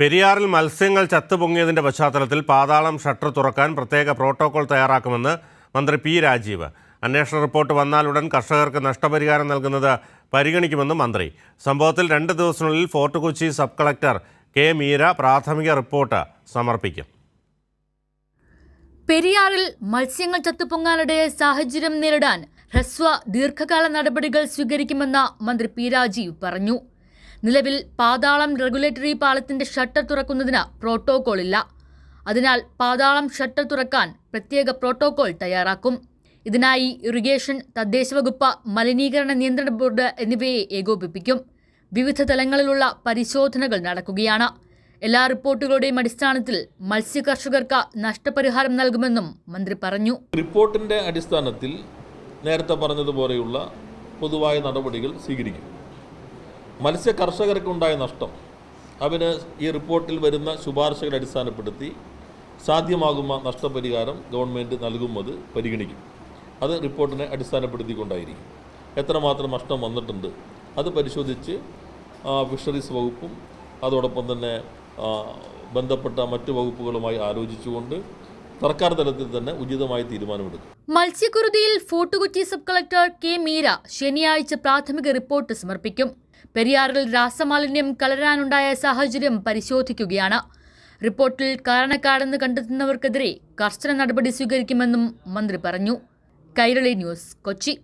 പെരിയാറിൽ മത്സ്യങ്ങൾ ചത്തുപൊങ്ങിയതിന്റെ പശ്ചാത്തലത്തിൽ പാതാളം ഷട്ടർ തുറക്കാൻ പ്രത്യേക പ്രോട്ടോകോൾ തയ്യാറാക്കുമെന്ന് മന്ത്രി പി രാജീവ്. അന്വേഷണ റിപ്പോർട്ട് വന്നാലുടൻ കർഷകർക്ക് നഷ്ടപരിഹാരം നൽകുന്നത് പരിഗണിക്കുമെന്നും മന്ത്രി. സംഭവത്തിൽ രണ്ട് ദിവസത്തിനുള്ളിൽ fort Kochi sub collector K Meera പ്രാഥമിക റിപ്പോർട്ട് സമർപ്പിക്കും. പെരിയാറിൽ മത്സ്യങ്ങൾ ചത്തുപൊങ്ങാനിടയ സാഹചര്യം നേരിടാൻ ഹ്രസ്വ ദീർഘകാല നടപടികൾ സ്വീകരിക്കുമെന്ന് മന്ത്രി പി രാജീവ് പറഞ്ഞു. നിലവിൽ പാതാളം റെഗുലേറ്ററി പാലത്തിന്റെ ഷട്ടർ തുറക്കുന്നതിന് പ്രോട്ടോകോൾ ഇല്ല അതിനാൽ പാതാളം ഷട്ടർ തുറക്കാൻ പ്രത്യേക പ്രോട്ടോകോൾ തയ്യാറാക്കും. ഇതിനായി ഇറിഗേഷൻ തദ്ദേശ വകുപ്പ് മലിനീകരണ നിയന്ത്രണ ബോർഡ് എന്നിവയെ ഏകോപിപ്പിക്കും. വിവിധ തലങ്ങളിലുള്ള പരിശോധനകൾ നടക്കുകയാണ്. എല്ലാ റിപ്പോർട്ടുകളുടെയും അടിസ്ഥാനത്തിൽ മത്സ്യകർഷകർക്ക് നഷ്ടപരിഹാരം നൽകുമെന്നും മന്ത്രി പറഞ്ഞു. റിപ്പോർട്ടിന്റെ അടിസ്ഥാനത്തിൽ നേരത്തെ പറഞ്ഞതുപോലെയുള്ള പൊതുവായ നടപടികൾ സ്വീകരിക്കും. മത്സ്യ കർഷകർക്കുണ്ടായ നഷ്ടം. അവന് ഈ റിപ്പോർട്ടിൽ വരുന്ന ശുപാർശകളെ അടിസ്ഥാനപ്പെടുത്തി സാധ്യമാകുന്ന നഷ്ടപരിഹാരം ഗവൺമെന്റ് നൽകുന്നത് പരിഗണിക്കും. അത് റിപ്പോർട്ടിനെ അടിസ്ഥാനപ്പെടുത്തിക്കൊണ്ടായിരിക്കും. എത്രമാത്രം നഷ്ടം വന്നിട്ടുണ്ട് അത് പരിശോധിച്ച് ഫിഷറീസ് വകുപ്പും അതോടൊപ്പം തന്നെ ബന്ധപ്പെട്ട മറ്റു വകുപ്പുകളുമായി ആലോചിച്ചുകൊണ്ട് സർക്കാർ തലത്തിൽ തന്നെ ഉചിതമായ തീരുമാനമെടുക്കും. മത്സ്യക്കുരുതിയിൽ fort Kochi sub collector K Meera ശനിയാഴ്ച പ്രാഥമിക റിപ്പോർട്ട് സമർപ്പിക്കും. പെരിയാറിൽ രാസമാലിന്യം കലരാനുണ്ടായ സാഹചര്യം പരിശോധിക്കുകയാണ്. റിപ്പോർട്ടിൽ കാരണക്കാരെന്ന് കണ്ടെത്തുന്നവർക്കെതിരെ കർശന നടപടി സ്വീകരിക്കുമെന്നും മന്ത്രി പറഞ്ഞു. കൈരളി ന്യൂസ് കൊച്ചി.